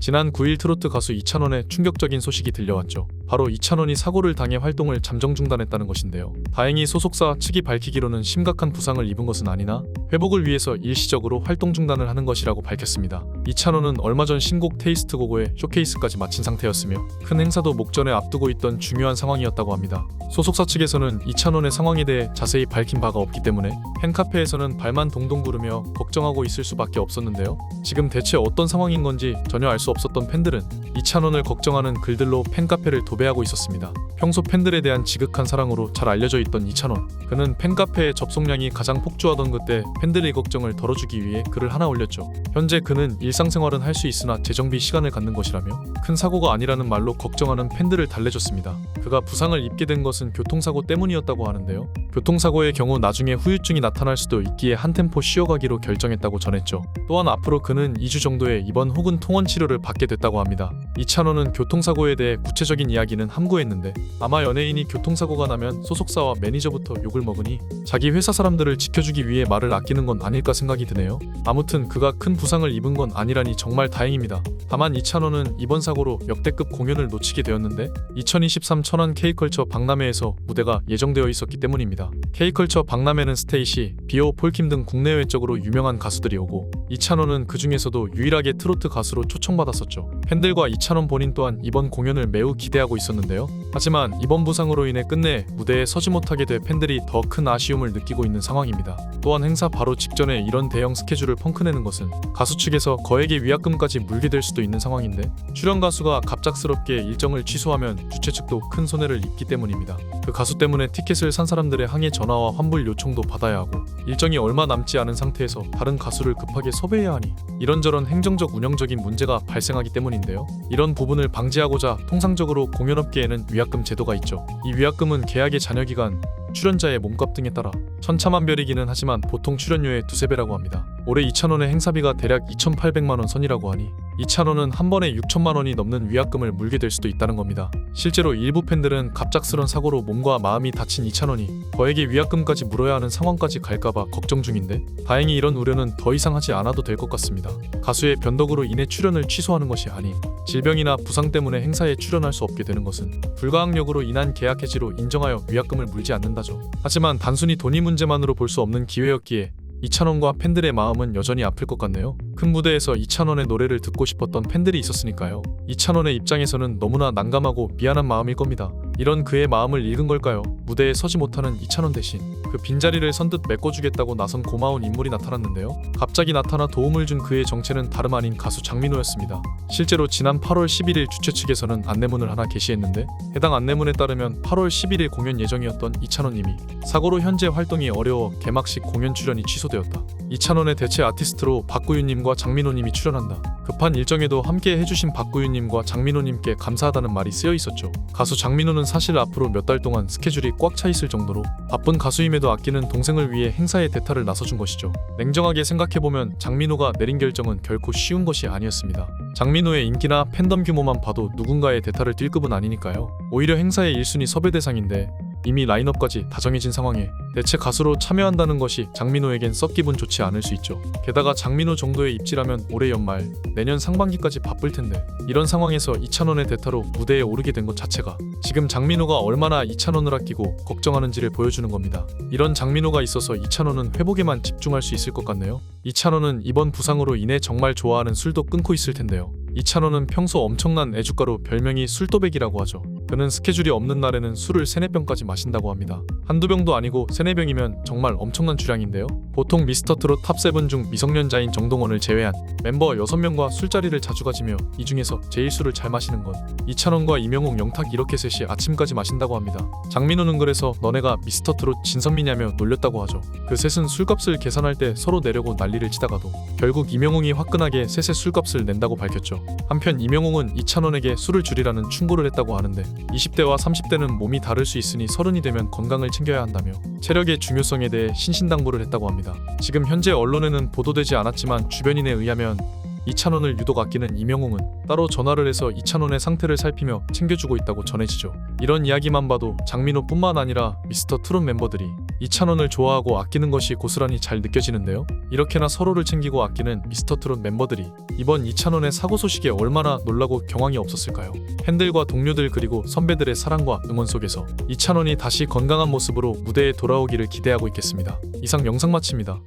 지난 9일 트로트 가수 이찬원의 충격적인 소식이 들려왔죠. 바로 이찬원이 사고를 당해 활동을 잠정 중단했다는 것인데요. 다행히 소속사 측이 밝히기로는 심각한 부상을 입은 것은 아니나 회복을 위해서 일시적으로 활동 중단을 하는 것이라고 밝혔습니다. 이찬원은 얼마 전 신곡 테이스트 고고의 쇼케이스까지 마친 상태였으며 큰 행사도 목전에 앞두고 있던 중요한 상황이었다고 합니다. 소속사 측에서는 이찬원의 상황에 대해 자세히 밝힌 바가 없기 때문에 팬카페에서는 발만 동동 구르며 걱정하고 있을 수밖에 없었는데요. 지금 대체 어떤 상황인 건지 전혀 알 수 없었던 팬들은 이찬원을 걱정하는 글들로 팬카페를 도배하고 있었습니다. 평소 팬들에 대한 지극한 사랑으로 잘 알려져 있던 이찬원. 그는 팬카페의 접속량이 가장 폭주하던 그때 팬들의 걱정을 덜어주기 위해 글을 하나 올렸죠. 현재 그는 일상생활은 할 수 있으나 재정비 시간을 갖는 것이라며 큰 사고가 아니라는 말로 걱정하는 팬들을 달래줬습니다. 그가 부상을 입게 된 것은 교통사고 때문이었다고 하는데요. 교통사고의 경우 나중에 후유증이 나타날 수도 있기에 한 템포 쉬어가기로 결정했다고 전했죠. 또한 앞으로 그는 2주 정도의 입원 혹은 통원 치료를 받게 됐다고 합니다. 이찬원은 교통사고에 대해 구체적인 이야기는 함구했는데 아마 연예인이 교통사고가 나면 소속사와 매니저부터 욕을 먹으니 자기 회사 사람들을 지켜주기 위해 말을 아끼는 건 아닐까 생각이 드네요. 아무튼 그가 큰 부상을 입은 건 아니라니 정말 다행입니다. 다만 이찬원은 이번 사고로 역대급 공연을 놓치게 되었는데 2023 천안 K컬처 박람회에서 무대가 예정되어 있었기 때문입니다. K컬처 박람회는 스테이시, 비오, 폴킴 등 국내외적으로 유명한 가수들이 오고 이찬원은 그 중에서도 유일하게 트로트 가수로 초청받았었죠. 팬들과 이찬 원 본인 또한 이번 공연을 매우 기대하고 있었는데요. 하지만 이번 부상으로 인해 끝내 무대에 서지 못하게 돼 팬들이 더 큰 아쉬움을 느끼고 있는 상황입니다. 또한 행사 바로 직전에 이런 대형 스케줄을 펑크내는 것은 가수 측에서 거액의 위약금까지 물게 될 수도 있는 상황인데 출연 가수가 갑작스럽게 일정을 취소하면 주최 측도 큰 손해를 입기 때문입니다. 그 가수 때문에 티켓을 산 사람들의 항해 전화와 환불 요청도 받아야 하고 일정이 얼마 남지 않은 상태에서 다른 가수를 급하게 섭외해야 하니 이런저런 행정적 운영적인 문제가 발생하기 때문인데요. 이런 부분을 방지하고자 통상적으로 공연업계에는 위약금 제도가 있죠. 이 위약금은 계약의 잔여 기간, 출연자의 몸값 등에 따라 천차만별이기는 하지만 보통 출연료의 두세 배라고 합니다. 올해 2,000원의 행사비가 대략 2,800만 원 선이라고 하니 2,000원은 한 번에 6천만 원이 넘는 위약금을 물게 될 수도 있다는 겁니다. 실제로 일부 팬들은 갑작스런 사고로 몸과 마음이 다친 2,000원이 거액의 위약금까지 물어야 하는 상황까지 갈까봐 걱정 중인데 다행히 이런 우려는 더 이상 하지 않아도 될 것 같습니다. 가수의 변덕으로 인해 출연을 취소하는 것이 아닌 질병이나 부상 때문에 행사에 출연할 수 없게 되는 것은 불가항력으로 인한 계약 해지로 인정하여 위약금을 물지 않는다 죠. 하지만 단순히 돈이 문제만으로 볼 수 없는 기회였기에 이찬원과 팬들의 마음은 여전히 아플 것 같네요. 큰 무대에서 이찬원의 노래를 듣고 싶었던 팬들이 있었으니까요. 이찬원의 입장에서는 너무나 난감하고 미안한 마음일 겁니다. 이런 그의 마음을 읽은 걸까요? 무대에 서지 못하는 이찬원 대신 그 빈자리를 선뜻 메꿔주겠다고 나선 고마운 인물이 나타났는데요. 갑자기 나타나 도움을 준 그의 정체는 다름 아닌 가수 장민호였습니다. 실제로 지난 8월 11일 주최 측에서는 안내문을 하나 게시했는데 해당 안내문에 따르면 8월 11일 공연 예정이었던 이찬원님이 사고로 현재 활동이 어려워 개막식 공연 출연이 취소되었다. 이찬원의 대체 아티스트로 박구윤님과 장민호님이 출연한다. 급한 일정에도 함께 해주신 박구윤님과 장민호님께 감사하다는 말이 쓰여 있었죠. 가수 장민호는 사실 앞으로 몇 달 동안 스케줄이 꽉 차 있을 정도로 바쁜 가수임에도 아끼는 동생을 위해 행사에 대타를 나서준 것이죠. 냉정하게 생각해보면 장민호가 내린 결정은 결코 쉬운 것이 아니었습니다. 장민호의 인기나 팬덤 규모만 봐도 누군가의 대타를 뛸 급은 아니니까요. 오히려 행사의 1순위 섭외 대상인데 이미 라인업까지 다 정해진 상황에 대체 가수로 참여한다는 것이 장민호에겐 썩 기분 좋지 않을 수 있죠. 게다가 장민호 정도의 입지라면 올해 연말, 내년 상반기까지 바쁠 텐데 이런 상황에서 이찬원의 대타로 무대에 오르게 된 것 자체가 지금 장민호가 얼마나 이찬원을 아끼고 걱정하는지를 보여주는 겁니다. 이런 장민호가 있어서 이찬원은 회복에만 집중할 수 있을 것 같네요. 이찬원은 이번 부상으로 인해 정말 좋아하는 술도 끊고 있을 텐데요. 이찬원은 평소 엄청난 애주가로 별명이 술도백이라고 하죠. 그는 스케줄이 없는 날에는 술을 3, 4병까지 마신다고 합니다. 한두 병도 아니고 3, 4병이면 정말 엄청난 주량인데요. 보통 미스터 트롯 탑7 중 미성년자인 정동원을 제외한 멤버 6명과 술자리를 자주 가지며 이 중에서 제일 술을 잘 마시는 건 이찬원과 이명웅, 영탁 이렇게 셋이 아침까지 마신다고 합니다. 장민호는 그래서 너네가 미스터 트롯 진선미냐며 놀렸다고 하죠. 그 셋은 술값을 계산할 때 서로 내려고 난리를 치다가도 결국 이명웅이 화끈하게 셋의 술값을 낸다고 밝혔죠. 한편 이명웅은 이찬원에게 술을 줄이라는 충고를 했다고 하는데 20대와 30대는 몸이 다를 수 있으니 서른이 되면 건강을 챙겨야 한다며 체력의 중요성에 대해 신신당부를 했다고 합니다. 지금 현재 언론에는 보도되지 않았지만 주변인에 의하면 이찬원을 유독 아끼는 이명웅은 따로 전화를 해서 이찬원의 상태를 살피며 챙겨주고 있다고 전해지죠. 이런 이야기만 봐도 장민호뿐만 아니라 미스터 트롯 멤버들이 이찬원을 좋아하고 아끼는 것이 고스란히 잘 느껴지는데요. 이렇게나 서로를 챙기고 아끼는 미스터트롯 멤버들이 이번 이찬원의 사고 소식에 얼마나 놀라고 경황이 없었을까요? 팬들과 동료들 그리고 선배들의 사랑과 응원 속에서 이찬원이 다시 건강한 모습으로 무대에 돌아오기를 기대하고 있겠습니다. 이상 영상 마칩니다.